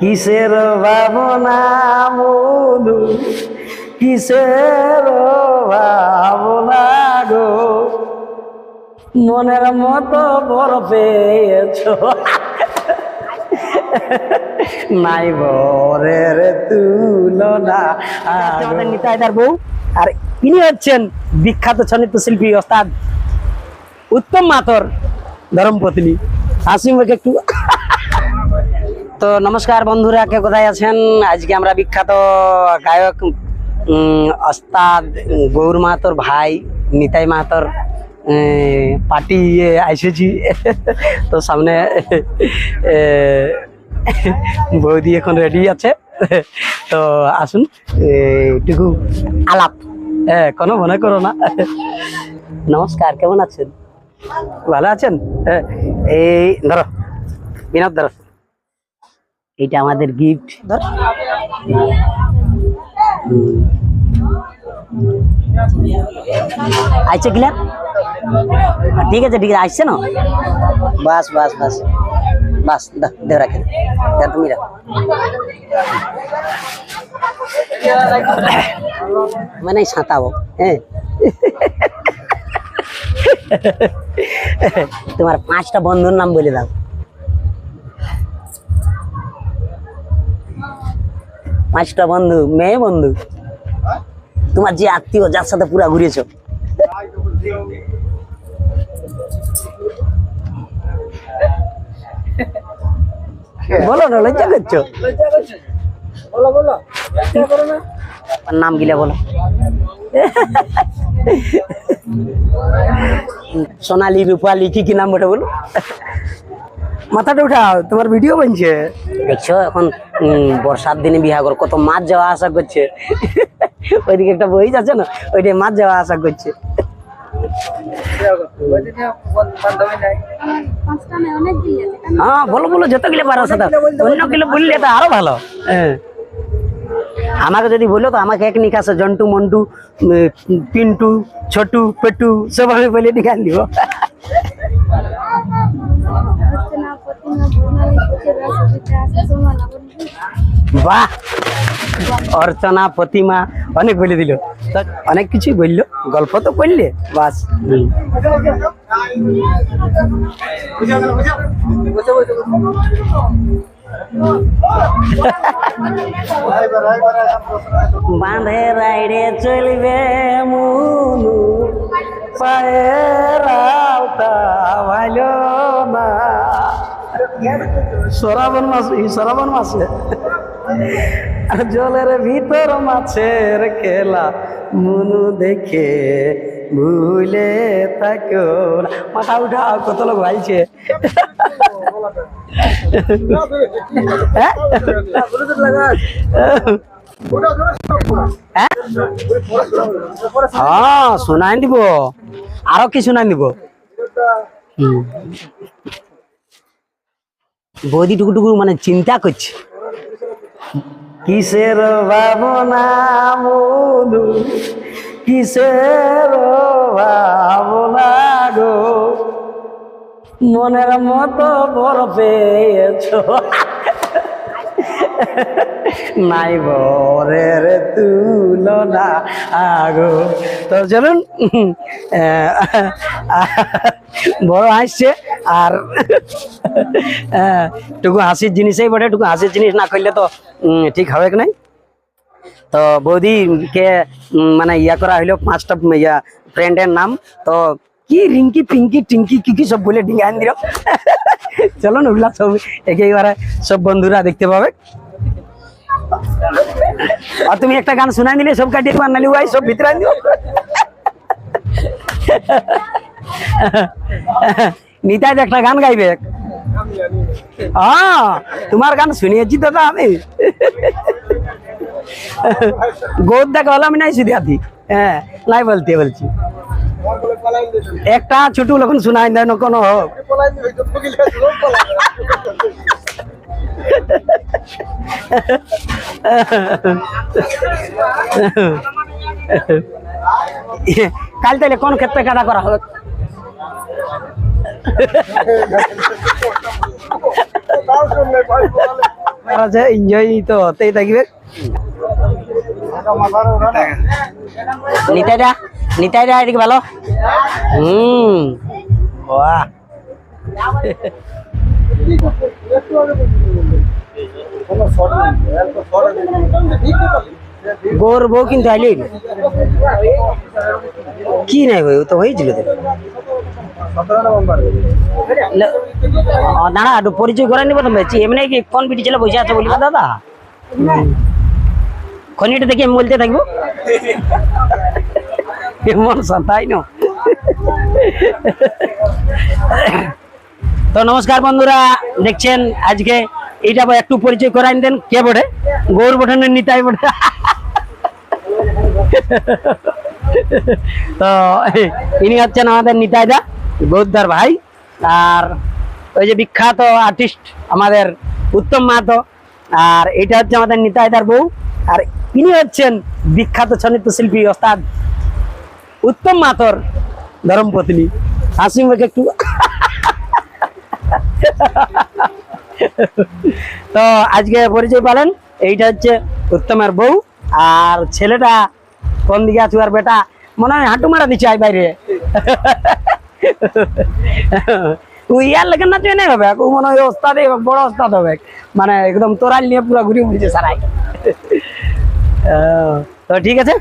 কিসের ভাবনা মধু? কিসের ভাবনা গো? মনের মতো বড় পেয়েছ। নাই বরের তুলনা নিতাইদার বউ। আর ইনি হচ্ছেন বিখ্যাত ছনিত শিল্পী ওস্তাদ উত্তম মাতর ধর্মপত্নী হাসি মুখে একটু তো নমস্কার বন্ধুরা কে কোথায় আছেন? আজকে আমরা বিখ্যাত গায়ক উম, ওস্তাদ গৌর মাহাতর ভাই নিতাই মাহাতর পার্টি আইসেছি। তো সামনে বৌদি এখন রেডি আছে। তো আসুন একটুকু আলাপ। হ্যাঁ কোনো মনে করো না। নমস্কার কেমন আছেন? ভালো আছেন? হ্যাঁ, এই ধরো বিনোদ ধরো। এইটা আমাদের গিফট ধর আইছে কিলা ঠিক আছে ঠিক আছে আসছে না? বাস বাস বাস। বাস দাও দেও রাখে দাও, তুমি রাখো। মানে সাঁতাবো হ্যাঁ। তোমার পাঁচটা বন্ধুর নাম বলে দাও। পাঁচটা বন্ধু, মেয়ে বন্ধু। তোমার যে আত্মীয়, যার সাথে পুরা ঘুরেছ। বলো না, লজ্জা করছ? নাম গিলা বলো। সোনালি রূপালি কি কি নাম ওটা বলো? মাথাটা উঠাও, তোমার ভিডিও বানছে। দেখছ, এখন বর্ষার দিনে বিহা করে, কত মাছ যাওয়া আসা করছে। ওইদিকে একটা বই আছে না ওইটা মাছ যাওয়া আসা করছে। হ্যাঁ বলো বলো বললে আরও ভালো। হ্যাঁ। আমাকে যদি বলো তো, আমাকে এক নিকাশে জন্টু, মন্টু পিন্টু, ছোটু, পেটু, সব আমি বলে নিকাল দিব। বাহ! অর্চনা, প্রতিমা, অনেক বলে দিল। তা অনেক কিছুই বলল, গল্প তো করলে, বাস। বাঁধে রাইডে চলবে মুনু পায়ের আলতা ভালো না শ্রাবণ মাস শ্রাবণ মাসে জলের ভিতর মাছের খেলা, মুনু দেখে ভুলে থাকো। মাথা উঠা, কত লোক ভাইছে হ্যাঁ? হ্যাঁ? শোনাই দিব আরও কি। বৌদি টুকু টুকু মানে চিন্তা করছে কিসের ভাবনা মধু? কিসের ভাবনা গো? মনের মতো বরফেছ নাই বরের তুলনা, আগো। তো চলুন বড় হাসছে, আর টুকু হাসির জিনিসই বটে, টুকু হাসির জিনিস না করলে তো ঠিক হবে নাই? তো বৌদিকে মানে ইয়া করা হইল পাঁচটা, ইয়া ফ্রেন্ডের নাম। তো কি রিঙ্কি, পিঙ্কি, টিঙ্কি, কি কি সব বলে ডিঙ্গান দিল? চলো না ওগুলা সব একেবারে সব বন্ধুরা দেখতে পাবে। আর তুমি একটা গান শোনাই দিলে সব কাটিয়ে পার নালি ভাই সব ভিতরে আন দিও নিতাই একটা গান গাইবে হ্যাঁ তোমার গান শুনিয়েছি দাদা আমি গোদ দেখা হলো আমি নাই শুধু আতি হ্যাঁ নাই বলতে বলছি একটা ছোট লোক শোনাই দেয় না কোনো হোক কাল তাহলে কোন ক্ষেত্রে কাটা করা হবে এনজয় তো থাকবে। এদিকে ভালো। হুম। গোর বউ কিন্তু আইলি কি নাই ভাই ও তো হয়েছিল দাঁড়া একটু পরিচয় করে নিব তো এমনি কি কোন বিটি ছেলে বসে আছে বলিবা দাদা? খনিটা দেখি বলতে থাকব। এমন সাতাই না? তো নমস্কার বন্ধুরা, দেখছেন আজকে আবার একটু পরিচয় করাই দেন। কে বটে? গৌর বটনের নিতাই বটে। তো, ইনি হচ্ছেন আমাদের নিতাইদা গৌদ্দার ভাই। আর ওই যে বিখ্যাত আর্টিস্ট আমাদের উত্তম মাহাতো। আর এটা হচ্ছে আমাদের নিতাইদার বউ। আর ইনি হচ্ছেন বিখ্যাত ছনিত্য শিল্পী ওস্তাদ উত্তম মাতর ধর্মপত্নী। হাসি মুখে একটু তো আজকে পরিচয় পালেন, এইটা হচ্ছে উত্তমের বউ, আর ছেলেটা কোন দিকে আছে আর বেটা? মনে হয় হাঁটু মারা দিচ্ছে আই বাইরে। ইয়ার লেগে না ট্রেনে হবে ও মনে হয় ওস্তাদ, বড় ওস্তাদ হবে। মানে একদম তোরাল নিয়ে পুরো ঘুরে ঘুরছে সারাই। তো ঠিক আছে?